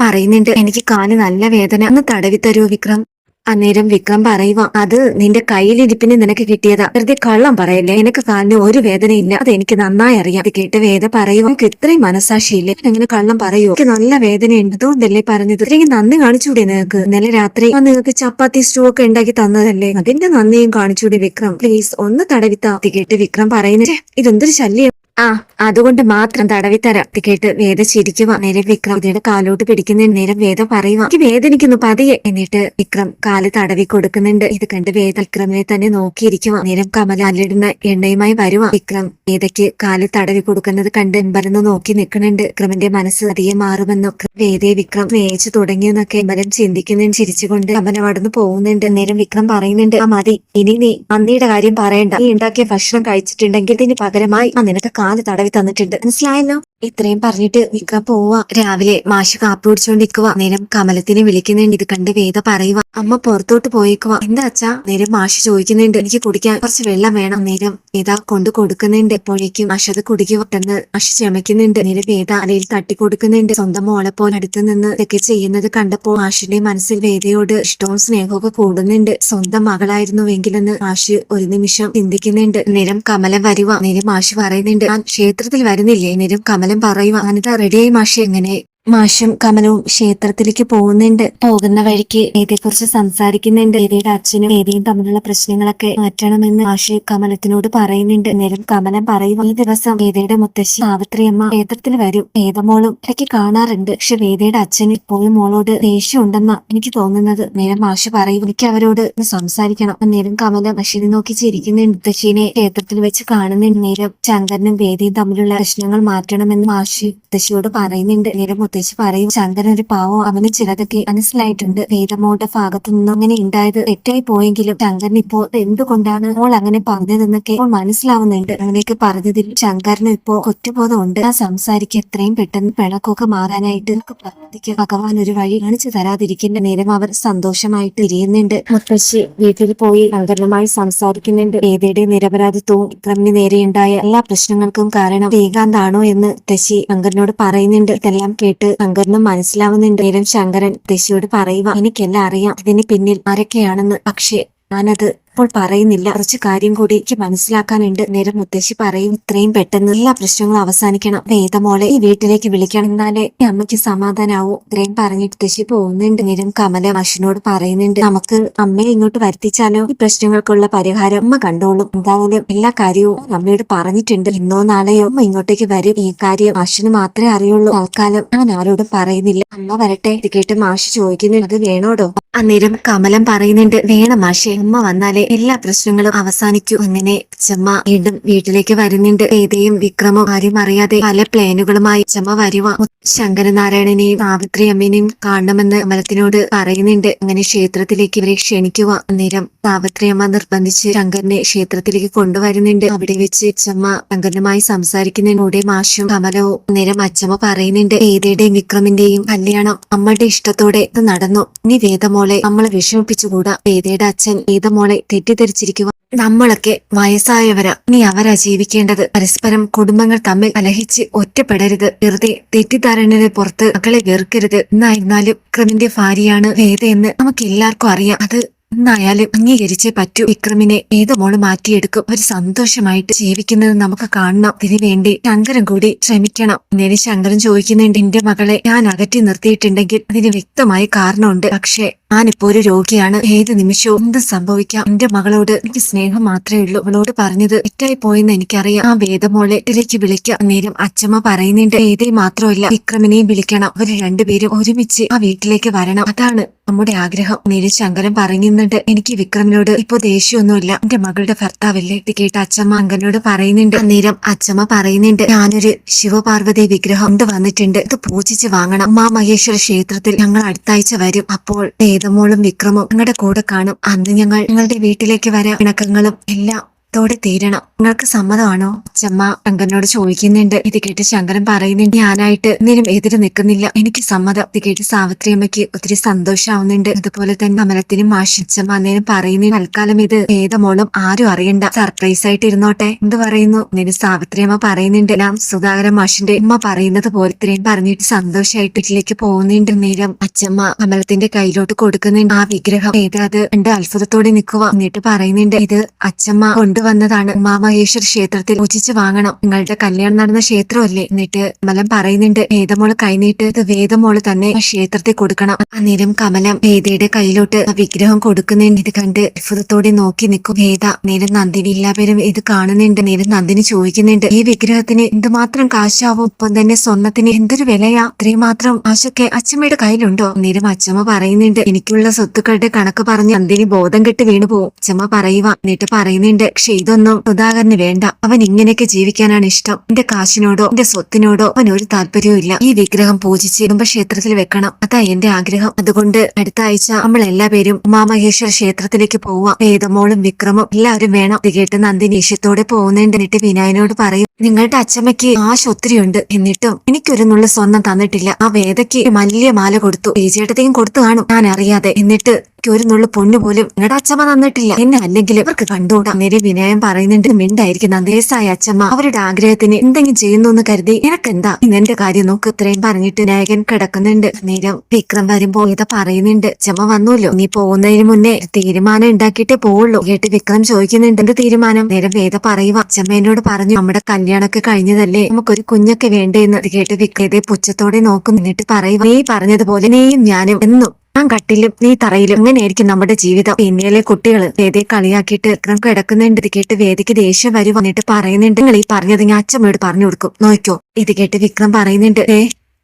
പറയുന്നുണ്ട് എനിക്ക് കാൽ നല്ല വേദന ഒന്ന് തടവി തരൂ വിക്രം. അന്നേരം വിക്രം പറയുക അത് നിന്റെ കയ്യിലിരിപ്പിന് നിനക്ക് കിട്ടിയതാ. വെറുതെ കള്ളം പറയല്ലേ. എനിക്ക് കാലിന് ഒരു വേദന വേദനയില്ല. അത് എനിക്ക് നന്നായി അറിയാം. അത് കേട്ട് വേദ പറയുക എനിക്ക് ഇത്രയും മനസാക്ഷിയില്ലേ അങ്ങനെ കള്ളം പറയൂ? എനിക്ക് നല്ല വേദനയുണ്ട്. അതുകൊണ്ടല്ലേ പറഞ്ഞത്? ഇത്രയും നന്ദി കാണിച്ചൂടെ നിനക്ക്? ഇന്നലെ രാത്രി നിങ്ങൾക്ക് ചപ്പാത്തി സ്റ്റൂ ഒക്കെ ഉണ്ടാക്കി തന്നതല്ലേ? അതിന്റെ നന്ദിയും കാണിച്ചൂടെ വിക്രം. പ്ലീസ് ഒന്ന് തടവിത്താ. കേട്ട് വിക്രം പറയുന്നേ ഇതെന്തൊരു ശല്യം. ആ അതുകൊണ്ട് മാത്രം ഇത് കേട്ട് വേദ ചിരിക്കുക നേരെ വിക്രം ഇതിയുടെ കാലോട്ട് പിടിക്കുന്നതിന് നേരം വേദ പറയുക എനിക്ക് വേദനിക്കുന്നു പതിയെ എന്നിട്ട് വിക്രം കാൽ തടവി കൊടുക്കുന്നുണ്ട്. ഇത് കണ്ട് വേദ വിക്രമിനെ തന്നെ നോക്കിയിരിക്കുക നേരം കമല അല്ലിടുന്ന എണ്ണയുമായി വരുക വിക്രം വേദയ്ക്ക് കാൽ തടവി കൊടുക്കുന്നത് കണ്ട് എമ്പരന്ന് നോക്കി നിൽക്കുന്നുണ്ട്. വിക്രമിന്റെ മനസ്സ് അതിയെ മാറുമെന്നൊക്കെ വേദയെ വിക്രം വേച്ചു തുടങ്ങിയെന്നൊക്കെ എമ്പരം ചിന്തിക്കുന്നതിന് ചിരിച്ചുകൊണ്ട് കമല അവിടുന്ന് പോകുന്നുണ്ട്. നേരം വിക്രം പറയുന്നുണ്ട് ആ മതി. ഇനി നീ നന്ദിയുടെ കാര്യം പറയണ്ട. നീ ഉണ്ടാക്കിയ ഭക്ഷണം കഴിച്ചിട്ടുണ്ടെങ്കിൽ ഇതിന് പകരമായി ആ നിനക്ക് കാൽ തടവി തന്നിട്ടുണ്ട്. മനസ്സിലായല്ലോ? ഇത്രയും പറഞ്ഞിട്ട് വിക്ര പോവാ. രാവിലെ മാഷ് കാപ്പി കുടിച്ചോണ്ടിരിക്കുക നേരം കമലത്തിനെ വിളിക്കുന്നുണ്ട്. ഇത് കണ്ട് വേദ പറയുക അമ്മ പുറത്തോട്ട് പോയേക്കുക എന്താ അച്ഛാ? നേരം മാഷ് ചോദിക്കുന്നുണ്ട്. എനിക്ക് കുടിക്കാൻ കുറച്ച് വെള്ളം വേണം. നേരം വേദ കൊണ്ട് കൊടുക്കുന്നുണ്ട്. എപ്പോഴേക്കും മാഷ് അത് കുടിക്കുക പെട്ടെന്ന് മാഷ് ചമയ്ക്കുന്നുണ്ട് നേരം വേദ അലയിൽ തട്ടി കൊടുക്കുന്നുണ്ട്. സ്വന്തം മോളെ പോലെ അടുത്ത് നിന്ന് ഇതൊക്കെ ചെയ്യുന്നത് കണ്ടപ്പോൾ മാഷിന്റെ മനസ്സിൽ വേദയോട് ഇഷ്ടവും സ്നേഹമൊക്കെ കൂടുന്നുണ്ട്. സ്വന്തം മകളായിരുന്നുവെങ്കിലെന്ന് മാഷ് ഒരു നിമിഷം ചിന്തിക്കുന്നുണ്ട്. നേരം കമലം വരുക നേരം മാഷ് പറയുന്നുണ്ട് ആ ക്ഷേത്രത്തിൽ വരുന്നില്ലേ? നേരം കമലം പറയുക അനിത റെഡിയായി മാഷി എങ്ങനെ? മാഷും കമലവും ക്ഷേത്രത്തിലേക്ക് പോകുന്നുണ്ട്. പോകുന്ന വഴിക്ക് കുറിച്ച് സംസാരിക്കുന്നുണ്ട്. ഏതിയുടെ അച്ഛനും ഏതിയും തമ്മിലുള്ള പ്രശ്നങ്ങളൊക്കെ മാറ്റണമെന്ന് മാഷ് കമലത്തിനോട് പറയുന്നുണ്ട്. നേരം കമലം പറയും ഈ ദിവസം വേദയുടെ മുത്തശ്ശി സാവിത്രിയമ്മ ക്ഷേത്രത്തിൽ വരും. വേദമോളും ഇടയ്ക്ക് കാണാറുണ്ട്. പക്ഷെ വേദയുടെ അച്ഛന് ഇപ്പോഴും മോളോട് ദേഷ്യം എനിക്ക് തോന്നുന്നത്. നേരം മാഷ് പറയും എനിക്ക് അവരോട് സംസാരിക്കണം. നേരം കമലം മഷീനെ നോക്കി ചിരിക്കുന്നുണ്ട്. മുത്തശ്ശീനെ ക്ഷേത്രത്തിൽ വെച്ച് കാണുന്നുണ്ട്. നേരം ശങ്കരനും വേദിയും തമ്മിലുള്ള പ്രശ്നങ്ങൾ മാറ്റണമെന്ന് മാഷി മുത്തശ്ശിയോട് പറയുന്നുണ്ട്. നേരം പറയും ശങ്കരൻ ഒരു പാവം അവന് ചിലതൊക്കെ മനസ്സിലായിട്ടുണ്ട്. വേദമോളുടെ ഭാഗത്തു നിന്നും അങ്ങനെ ഉണ്ടായത് തെറ്റായി പോയെങ്കിലും ശങ്കരൻ ഇപ്പോ എന്തുകൊണ്ടാണ് മോൾ അങ്ങനെ പറഞ്ഞതെന്നൊക്കെ ഇപ്പോൾ മനസ്സിലാവുന്നുണ്ട്. അങ്ങനെയൊക്കെ പറഞ്ഞതിൽ ശങ്കരന് ഇപ്പോ കുറ്റബോധമുണ്ട്. ആ സംസാരിക്കുക എത്രയും പെട്ടെന്ന് പിണക്കൊക്കെ മാറാനായിട്ട് പ്രാർത്ഥിക്കുക ഭഗവാൻ ഒരു വഴി കാണിച്ചു തരാതിരിക്കുന്ന നേരം അവർ സന്തോഷമായിട്ട് ഇരിയുന്നുണ്ട്. മുത്തശ്ശി വീട്ടിൽ പോയി ശങ്കരനുമായി സംസാരിക്കുന്നുണ്ട്. വേദയുടെ നിരപരാധിത്വവും വിക്രമിന് നേരെയുണ്ടായ എല്ലാ പ്രശ്നങ്ങൾക്കും കാരണം ശ്രീകാന്താണോ എന്ന് മുത്തശ്ശി ശങ്കരനോട് പറയുന്നുണ്ട്. ഇതെല്ലാം കേട്ട് പറഞ്ഞിട്ട് ശങ്കരനും മനസ്സിലാവുന്നുണ്ട്. നേരം ശങ്കരൻ മുത്തശ്ശിയോട് പറയുക എനിക്കെല്ലാം അറിയാം. ഇതിന് പിന്നിൽ ആരൊക്കെയാണെന്ന്. പക്ഷേ ഞാനത് ഇപ്പോൾ പറയുന്നില്ല. കുറച്ച് കാര്യം കൂടി എനിക്ക് മനസ്സിലാക്കാനുണ്ട്. നേരം മുത്തശ്ശി പറയും ഇത്രയും പെട്ടെന്ന് എല്ലാ പ്രശ്നങ്ങളും അവസാനിക്കണം. വേദമോളെ ഈ വീട്ടിലേക്ക് വിളിക്കണം. എന്നാലേ അമ്മയ്ക്ക് സമാധാനാവൂ. ഇത്രയും പറഞ്ഞിട്ട് മുത്തശ്ശി പോകുന്നുണ്ട്. നേരം കമല മഷിനോട് പറയുന്നുണ്ട് നമുക്ക് അമ്മയെ ഇങ്ങോട്ട് വരുത്തിച്ചാലോ? ഈ പ്രശ്നങ്ങൾക്കുള്ള പരിഹാരം അമ്മ കണ്ടോളും. എന്തായാലും എല്ലാ കാര്യവും അമ്മയോട് പറഞ്ഞിട്ടുണ്ട്. ഇന്നോ നാളെയോ അമ്മ ഇങ്ങോട്ടേക്ക് വരും. ഈ കാര്യം മഷിന് മാത്രമേ അറിയുള്ളൂ. തൽക്കാലം ഞാൻ ആരോടും പറയുന്നില്ല. അമ്മ വരട്ടെ. ഇത് കേട്ട് മാഷി ചോദിക്കുന്നുണ്ട് അത് വേണോടോ? അന്നേരം കമലം പറയുന്നുണ്ട് വേണം മാഷെ. അമ്മ വന്നാലേ എല്ലാ പ്രശ്നങ്ങളും അവസാനിക്കൂ. അങ്ങനെ ചെമ്മ വീണ്ടും വീട്ടിലേക്ക് വരുന്നുണ്ട്. ഏതയും വിക്രമോ ആരും അറിയാതെ പല പ്ലാനുകളുമായി ചെമ്മ വരുവ. ശങ്കരനാരായണനെയും സാവിത്രി അമ്മേനെയും കാണണമെന്ന് അമലത്തിനോട് പറയുന്നുണ്ട്. അങ്ങനെ ക്ഷേത്രത്തിലേക്ക് ഇവരെ ക്ഷണിക്കുക അന്നേരം സാവിത്രി അമ്മ നിർബന്ധിച്ച് ശങ്കരനെ ക്ഷേത്രത്തിലേക്ക് കൊണ്ടുവരുന്നുണ്ട്. അവിടെ വെച്ച് ചെമ്മ ശങ്കരനുമായി സംസാരിക്കുന്നതിനൂടെ മാഷും കമലവും അന്നേരം അച്ചമ്മ പറയുന്നുണ്ട്. ഏതയുടെയും വിക്രമിന്റെയും കല്യാണം അമ്മയുടെ ഇഷ്ടത്തോടെ നടന്നു. ഇനി വേദമോളെ നമ്മളെ വിഷമിപ്പിച്ചുകൂടാ. വേദയുടെ അച്ഛൻ വേദമോളെ തെറ്റിദ്ധരിച്ചിരിക്കുക നമ്മളൊക്കെ വയസ്സായവരാ. ഇനി അവരാ ജീവിക്കേണ്ടത്. പരസ്പരം കുടുംബങ്ങൾ തമ്മിൽ കലഹിച്ച് ഒറ്റപ്പെടരുത്. വെറുതെ തെറ്റിദ്ധാരണയുടെ പുറത്ത് മക്കളെ വെറുക്കരുത്. എന്നായിരുന്നാലും ക്രിമിന്റെ ഭാര്യയാണ് വേദയെന്ന് നമുക്ക് എല്ലാവർക്കും അറിയാം. അത് എന്നായാലും അംഗീകരിച്ചേ പറ്റൂ. വിക്രമിനെ ഏത് മോൾ മാറ്റിയെടുക്കും. ഒരു സന്തോഷമായിട്ട് ജീവിക്കുന്നത് നമുക്ക് കാണണം. ഇതിനു വേണ്ടി ശങ്കരൻ കൂടി ശ്രമിക്കണം. നേരെ ശങ്കരൻ ചോദിക്കുന്നുണ്ട് എന്റെ മകളെ ഞാൻ അകറ്റി നിർത്തിയിട്ടുണ്ടെങ്കിൽ അതിന് വ്യക്തമായ കാരണമുണ്ട്. പക്ഷേ ഞാനിപ്പോ ഒരു രോഗിയാണ്. ഏത് നിമിഷവും എന്ത് സംഭവിക്കാം? എന്റെ മകളോട് എനിക്ക് സ്നേഹം മാത്രമേ ഉള്ളൂ. അവളോട് പറഞ്ഞത് തെറ്റായി പോയെന്ന് എനിക്കറിയാം. ആ വേദമോളെ ഇതിലേക്ക് വിളിക്കാം. നേരം അച്ഛമ്മ പറയുന്നുണ്ട് വേദയെ മാത്രമല്ല വിക്രമിനെയും വിളിക്കണം. അവർ രണ്ടുപേരും ഒരുമിച്ച് ആ വീട്ടിലേക്ക് വരണം. അതാണ് നമ്മുടെ ആഗ്രഹം. നേരെ ശങ്കരൻ പറയുന്നുണ്ട്. എനിക്ക് വിക്രമിനോട് ഇപ്പൊ ദേഷ്യമൊന്നുമില്ല. എന്റെ മകളുടെ ഭർത്താവില്ലേ? ഇത് കേട്ട അച്ഛമ്മ അങ്കനോട് പറയുന്നുണ്ട്. അന്നേരം അച്ഛമ്മ പറയുന്നുണ്ട് ഞാനൊരു ശിവപാർവതി വിഗ്രഹം കൊണ്ട് വന്നിട്ടുണ്ട്. ഇത് പൂജിച്ച് വാങ്ങണം. അമ്മാ മഹേശ്വര ക്ഷേത്രത്തിൽ ഞങ്ങൾ അടുത്താഴ്ച വരും. അപ്പോൾ ഏതമോളും വിക്രമും ഞങ്ങളുടെ കൂടെ കാണും. അന്ന് ഞങ്ങൾ ഞങ്ങളുടെ വീട്ടിലേക്ക് വരാം. ഇണക്കങ്ങളും എല്ലാം തോടെ തീരണം. നിങ്ങൾക്ക് സമ്മതമാണോ? ചമ്മ ശങ്കരനോട് ചോദിക്കുന്നുണ്ട്. ഇത് കേട്ട് ശങ്കരൻ പറയുന്നുണ്ട് ഞാനായിട്ട് ഒന്നിനും എതിര് നിൽക്കുന്നില്ല. എനിക്ക് സമ്മതം. ഇത് കേട്ട് സാവിത്രി അമ്മയ്ക്ക് ഒത്തിരി സന്തോഷമാവുന്നുണ്ട് അതുപോലെ തന്നെ അമലത്തിനും ആശിച്ചമ്മ അന്നേരം പറയുന്ന തൽക്കാലം ഇത് ഏതമോളും ആരും അറിയണ്ട. സർപ്രൈസ് ആയിട്ട് ഇരുന്നോട്ടെ. എന്ത് പറയുന്നു? എന്നിട്ട് സാവിത്രി അമ്മ പറയുന്നുണ്ട് എല്ലാം സുധാകരൻ മാഷിന്റെ അമ്മ പറയുന്നത് പോലെ ഇത്രയും പറഞ്ഞിട്ട് സന്തോഷമായിട്ട് വീട്ടിലേക്ക് പോകുന്നുണ്ട് നേരം അച്ചമ്മ അമലത്തിന്റെ കയ്യിലോട്ട് കൊടുക്കുന്നുണ്ട്. ആ വിഗ്രഹം ഏതാ അത്? കണ്ട് അത്ഭുതത്തോടെ നിൽക്കുക എന്നിട്ട് പറയുന്നുണ്ട് ഇത് അച്ചമ്മ അച്ഛമ്മ കൊണ്ടുവന്നതാണ് ഉമാമഹേശ്വർ ക്ഷേത്രത്തിൽ പൂജിച്ച് വാങ്ങണം. നിങ്ങളുടെ കല്യാണം നടന്ന ക്ഷേത്രമല്ലേ? എന്നിട്ട് മലം പറയുന്നുണ്ട്. വേദമോൾ കൈനീട്ട് വേദമോൾ തന്നെ ക്ഷേത്രത്തിൽ കൊടുക്കണം. അന്നേരം കമലം വേദയുടെ കയ്യിലോട്ട് വിഗ്രഹം കൊടുക്കുന്നുണ്ട്. ഇത് കണ്ട് അത്ഭുതത്തോടെ നോക്കി നിൽക്കും വേദ. നേരം നന്ദിനി എല്ലാവരും ഇത് കാണുന്നുണ്ട്. നേരം നന്ദിനി ചോദിക്കുന്നുണ്ട് ഈ വിഗ്രഹത്തിന് എന്തുമാത്രം കാശാവും? ഒപ്പം തന്നെ സ്വർണത്തിന് എന്തൊരു വിലയാ? ഇത്രയും മാത്രം കാശൊക്കെ അച്ഛമ്മയുടെ കയ്യിലുണ്ടോ? നേരം അച്ഛമ്മ പറയുന്നുണ്ട് എനിക്കുള്ള സ്വത്തുക്കളുടെ കണക്ക് പറഞ്ഞ് നന്ദിനി ബോധം കെട്ട് വീണു പോകും അച്ഛമ്മ പറയുക എന്നിട്ട് പറയുന്നുണ്ട് പക്ഷെ ഇതൊന്നും സുധാകരന് വേണ്ട. അവൻ ഇങ്ങനെയൊക്കെ ജീവിക്കാനാണ് ഇഷ്ടം. എന്റെ കാശിനോടോ എന്റെ സ്വത്തിനോടോ അവൻ ഒരു താല്പര്യവും ഇല്ല. ഈ വിഗ്രഹം പൂജിച്ച് കുടുംബക്ഷേത്രത്തിൽ വെക്കണം. അതാ എന്റെ ആഗ്രഹം. അതുകൊണ്ട് അടുത്ത ആഴ്ച നമ്മൾ എല്ലാവരും ഉമാമഹേശ്വര ക്ഷേത്രത്തിലേക്ക് പോവാം. വേദമോളും വിക്രമും എല്ലാവരും വേണം. ഇത് കേട്ട് നന്ദിനി ഇഷ്യത്തോടെ പോകുന്നുണ്ട് എന്നിട്ട് വിനായനോട് പറയും നിങ്ങളുടെ അച്ഛമ്മയ്ക്ക് ആശ ഒത്തിരിയുണ്ട് എന്നിട്ടും എനിക്കൊരു നുള്ള സ്വർണം തന്നിട്ടില്ല. ആ വേദയ്ക്ക് വലിയ മാല കൊടുത്തു. ചേട്ടത്തെയും കൊടുത്തു കാണും. ഞാൻ അറിയാതെ. എന്നിട്ട് ഒരു നുള്ള പോലും നിങ്ങളുടെ അച്ഛമ്മ തന്നിട്ടില്ല. എന്നെ അല്ലെങ്കിൽ ഇവർക്ക് കണ്ടുകൂടാ നേരെ വിനയം പറയുന്നുണ്ട്. മിണ്ടായിരിക്കും അന്തേസായ അച്ഛമ്മ അവരുടെ ആഗ്രഹത്തിന് എന്തെങ്കിലും ചെയ്യുന്നു എന്ന് കരുതി എനക്കെന്താ? നിന്റെ കാര്യം നോക്ക്. ഇത്രയും പറഞ്ഞിട്ട് നായകൻ കിടക്കുന്നുണ്ട്. നേരം വിക്രം വരുമ്പോ ഇത് പറയുന്നുണ്ട്. അച്ഛമ്മ വന്നുല്ലോ നീ പോകുന്നതിന് മുന്നേ തീരുമാനം ഉണ്ടാക്കിയിട്ടേ പോവുള്ളൂ. കേട്ട് വിക്രം ചോദിക്കുന്നുണ്ട്. എന്ത് തീരുമാനം? നേരം വേദ പറയുക. അച്ഛമ്മ എന്നോട് പറഞ്ഞു നമ്മുടെ കല്യാണമൊക്കെ കഴിഞ്ഞതല്ലേ? നമുക്കൊരു കുഞ്ഞൊക്കെ വേണ്ടേന്ന്. കേട്ട് വിക്രതെ പുച്ഛത്തോടെ നോക്കും. എന്നിട്ട് പറയുക നീ പറഞ്ഞതുപോലെ നീയും ഞാനും എന്നും ഞാൻ കട്ടിലും നീ തറയിലും അങ്ങനെയായിരിക്കും നമ്മുടെ ജീവിതം. പിന്നെയിലെ കുട്ടികൾ വേദയെ കളിയാക്കിയിട്ട് വിക്രം കിടക്കുന്നുണ്ട്. ഇത് കേട്ട് വേദിക്ക് ദേഷ്യം വരും വന്നിട്ട് പറയുന്നുണ്ട്. നിങ്ങൾ ഈ പറഞ്ഞത് ഞാൻ അച്ഛമ്മയോട് പറഞ്ഞു കൊടുക്കും. നോക്കോ ഇത് കേട്ട് വിക്രം പറയുന്നുണ്ട്. ഏ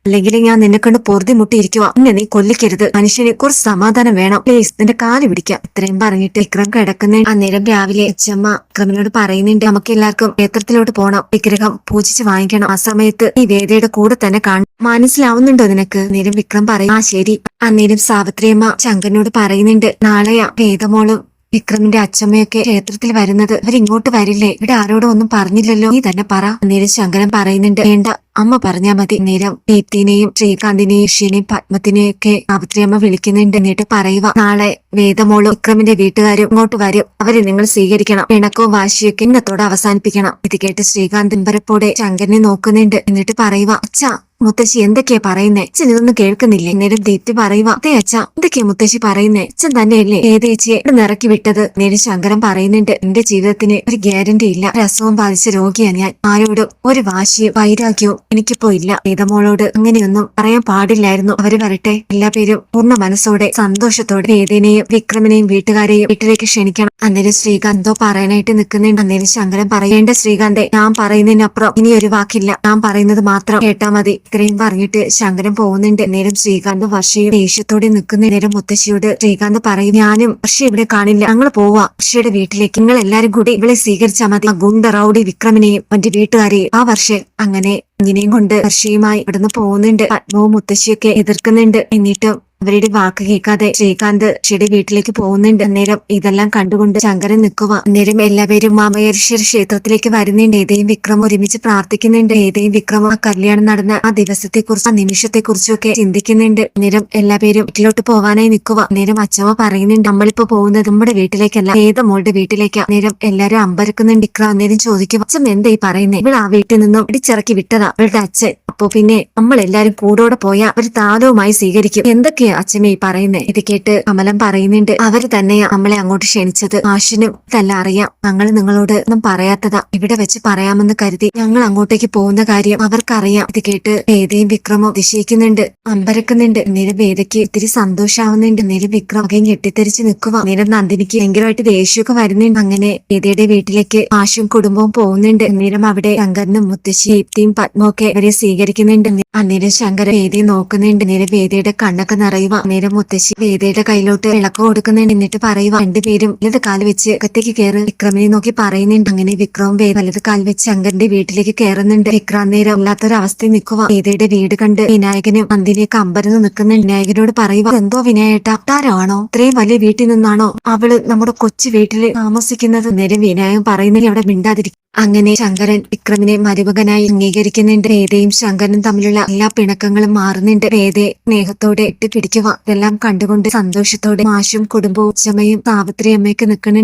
അല്ലെങ്കിൽ ഞാൻ നിന്നെ കൊണ്ട് പൊറുതി മുട്ടിയിരിക്കുക എന്നെ നീ കൊല്ലിക്കരുത്. മനുഷ്യനെ കുറച്ച് സമാധാനം വേണം. പ്ലീസ് നിന്റെ കാൽ പിടിക്കാം. ഇത്രയും പറഞ്ഞിട്ട് വിക്രം കിടക്കുന്ന. അന്നേരം രാവിലെ അച്ഛമ്മ വിക്രമിനോട് പറയുന്നുണ്ട് നമുക്ക് എല്ലാവർക്കും ക്ഷേത്രത്തിലോട്ട് പോണം. വിഗ്രഹം പൂജിച്ച് വാങ്ങിക്കണം. ആ സമയത്ത് ഈ വേദയുടെ കൂടെ തന്നെ കാണും മനസ്സിലാവുന്നുണ്ടോ നിനക്ക്? നേരം വിക്രം പറയും ആ ശരി. അന്നേരം സാവിത്രിയമ്മ ശങ്കരനോട് പറയുന്നുണ്ട് നാളെയാ വേദമോളും വിക്രമിന്റെ അച്ഛമ്മയൊക്കെ ക്ഷേത്രത്തിൽ വരുന്നത്. അവരിങ്ങോട്ട് വരില്ലേ? ഇവിടെ ആരോടും ഒന്നും പറഞ്ഞില്ലല്ലോ. നീ തന്നെ പറ. നേരം ശങ്കരൻ പറയുന്നുണ്ട് വേണ്ട. അമ്മ പറഞ്ഞാ മതി. നേരം ദീപ്തിനെയും ശ്രീകാന്തിനെയും ഋഷിനെയും പത്മത്തിനെയും ഒക്കെ സാവിത്രിയമ്മ വിളിക്കുന്നുണ്ട്. എന്നിട്ട് പറയുക നാളെ വേദമോളും വിക്രമിന്റെ വീട്ടുകാരും ഇങ്ങോട്ട് വരും. അവരെ നിങ്ങൾ സ്വീകരിക്കണം. പിണക്കവും വാശിയൊക്കെ ഇന്നത്തോടെ അവസാനിപ്പിക്കണം. ഇത് കേട്ട് ശ്രീകാന്ത് ഇമ്പരപ്പോടെ ശങ്കരനെ നോക്കുന്നുണ്ട്. എന്നിട്ട് പറയുക അച്ഛാ മുത്തശ്ശി എന്തൊക്കെയാ പറയുന്നേ? അച്ഛൻ ഇതൊന്നും കേൾക്കുന്നില്ലേ? നേരം തെറ്റ് പറയുക അതെ അച്ഛ എന്തൊക്കെയാ മുത്തശ്ശി പറയുന്നേ? അച്ഛൻ തന്നെയല്ലേ ഏതേച്ചിയെ നിറക്കി വിട്ടത്? നേരം ശങ്കരൻ പറയുന്നുണ്ട് എന്റെ ജീവിതത്തിന് ഒരു ഗ്യാരണ്ടി ഇല്ല. ഒരു അസുഖം ബാധിച്ച രോഗിയാ ഞാൻ. ആരോടും ഒരു വാശിയും വൈരാഗ്യവും എനിക്കിപ്പോ ഇല്ല. ഏതമോളോട് അങ്ങനെയൊന്നും പറയാൻ പാടില്ലായിരുന്നു. അവർ വരട്ടെ. എല്ലാ പേരും പൂർണ മനസ്സോടെ സന്തോഷത്തോടെ ഏതേനെയും വിക്രമിനെയും വീട്ടുകാരെയും വീട്ടിലേക്ക് ക്ഷണിക്കണം. അന്നേരം ശ്രീകാന്ത് പറയാനായിട്ട് നിൽക്കുന്നുണ്ട്. അന്നേരം ശങ്കരം പറയേണ്ട ശ്രീകാന്തെ ഞാൻ പറയുന്നതിനപ്പുറം ഇനി ഒരു വാക്കില്ല. ഞാൻ പറയുന്നത് മാത്രം കേട്ടാ മതി. ഇത്രയും പറഞ്ഞിട്ട് ശങ്കരൻ പോകുന്നുണ്ട്. നേരം ശ്രീകാന്ത് വർഷയും ദേഷ്യത്തോടെ നിൽക്കുന്ന നേരം മുത്തശ്ശിയോട് ശ്രീകാന്ത് പറയും ഞാനും വർഷ ഇവിടെ കാണില്ല. ഞങ്ങൾ പോവാ. വർഷയുടെ വീട്ടിലേക്ക്. നിങ്ങൾ എല്ലാരും കൂടി ഇവളെ സ്വീകരിച്ചാൽ മതി. ആ ഗുണ്ട റൌഡി വിക്രമിനെയും മറ്റു വീട്ടുകാരെയും ആ വർഷ അങ്ങനെ ഇങ്ങനെയും കൊണ്ട് വർഷയുമായി ഇവിടുന്ന് പോകുന്നുണ്ട്. പത്മവും മുത്തശ്ശിയൊക്കെ എതിർക്കുന്നുണ്ട്. എന്നിട്ടും അവരുടെ വാക്ക് കേൾക്കാതെ ശ്രീകാന്ത് ചെടി വീട്ടിലേക്ക് പോകുന്നുണ്ട്. അന്നേരം ഇതെല്ലാം കണ്ടുകൊണ്ട് ശങ്കരൻ നിൽക്കുക. അന്നേരം എല്ലാവരും മാമയേശ്വര ക്ഷേത്രത്തിലേക്ക് വരുന്നുണ്ട്. ഏതെയും വിക്രം ഒരുമിച്ച് പ്രാർത്ഥിക്കുന്നുണ്ട്. ഏതെയും വിക്രം ആ കല്യാണം നടന്ന ആ ദിവസത്തെ കുറിച്ച് ആ നിമിഷത്തെ കുറിച്ചൊക്കെ ചിന്തിക്കുന്നുണ്ട്. അന്നേരം എല്ലാവരും വീട്ടിലോട്ട് പോവാനായി നിൽക്കുക. അന്നേരം അച്ഛമ്മ പറയുന്നുണ്ട് നമ്മളിപ്പോ പോകുന്നത് നമ്മുടെ വീട്ടിലേക്കല്ല ഏത് മോളുടെ വീട്ടിലേക്കാ? അന്നേരം എല്ലാരും അമ്പരക്കുന്നുണ്ട്. വിക്രം അന്നേരം ചോദിക്കും അച്ഛൻ എന്തായി പറയുന്നത് ഇവിടെ ആ വീട്ടിൽ നിന്നും ഇടിച്ചിറക്കി വിട്ടതാ. അവളുടെ അച്ഛൻ അപ്പോ പിന്നെ നമ്മൾ എല്ലാരും കൂടോടെ പോയാൽ അവർ താലവുമായി സ്വീകരിക്കും. എന്തൊക്കെയാ അച്ഛമ്മ ഈ പറയുന്നേ. ഇത് കേട്ട് കമലം പറയുന്നുണ്ട്. അവർ തന്നെയാ നമ്മളെ അങ്ങോട്ട് ക്ഷണിച്ചത്. ആശിനും തല്ല അറിയാം. ഞങ്ങൾ നിങ്ങളോട് ഒന്നും പറയാത്തതാ. ഇവിടെ വെച്ച് പറയാമെന്ന് കരുതി ഞങ്ങൾ അങ്ങോട്ടേക്ക് പോകുന്ന കാര്യം അവർക്കറിയാം. ഇത് കേട്ട് വേദയും വിക്രമോ അതിശയിക്കുന്നുണ്ട്. അമ്പരക്കുന്നുണ്ട്. നേരം വേദയ്ക്ക് ഇത്തിരി സന്തോഷാവുന്നുണ്ട്. നേരം വിക്രം ഒക്കെ ഞെട്ടിത്തെറിച്ച് നിൽക്കുക നേരം നന്ദിനിക്ക് ഭയങ്കരമായിട്ട് ദേഷ്യമൊക്കെ വരുന്നുണ്ട്. അങ്ങനെ വേദയുടെ വീട്ടിലേക്ക് ആശും കുടുംബവും പോകുന്നുണ്ട്. നേരം അവിടെ ശങ്കരനും മുത്തശ്ശി ദീപ്തിയും പത്മൊക്കെ ഇവരെ സ്വീകരിക്കുന്നുണ്ട്. അന്നേരം ശങ്കര വേദിയെ നോക്കുന്നുണ്ട്. നേരെ വേദിയുടെ കണ്ണൊക്കെ നിറയുക നേരം മുത്തശ്ശി വേദയുടെ കയ്യിലോട്ട് വിളക്ക് കൊടുക്കുന്നുണ്ട് എന്നിട്ട് പറയുക രണ്ടുപേരും വലത് കാൽ വെച്ച് അകത്തേക്ക് കയറി വിക്രമിനെ നോക്കി പറയുന്നുണ്ട്. അങ്ങനെ വിക്രവും വേദ വലത് കാൽ വെച്ച് ശങ്കറിന്റെ വീട്ടിലേക്ക് കയറുന്നുണ്ട് വിക്രം നേരം അല്ലാത്തൊരവസ്ഥയിൽ നിൽക്കുക വേദയുടെ വീട് കണ്ട് വിനായകനും നന്ദിനിയൊക്കെ അമ്പരന്ന് നിൽക്കുന്ന വിനായകനോട് പറയുക എന്തോ വിനായേട്ട അത്താരാണോ ഇത്രയും വലിയ വീട്ടിൽ നിന്നാണോ അവൾ നമ്മുടെ കൊച്ചു വീട്ടിൽ താമസിക്കുന്നത്? നേരം വിനായകൻ പറയുന്നില്ല അവിടെ മിണ്ടാതിരിക്കും അങ്ങനെ ശങ്കരൻ വിക്രമിനെ മരുമകനായി അംഗീകരിക്കുന്നുണ്ട്. വേദയും ശങ്കരനും തമ്മിലുള്ള എല്ലാ പിണക്കങ്ങളും മാറുന്നുണ്ട്. വേദയെ സ്നേഹത്തോടെ ഇട്ട് പിടിക്കുക. ഇതെല്ലാം കണ്ടുകൊണ്ട് സന്തോഷത്തോടെ മാഷും കുടുംബവും ചമയും സാവിത്രി അമ്മയ്ക്ക് നിൽക്കുന്നുണ്ട്.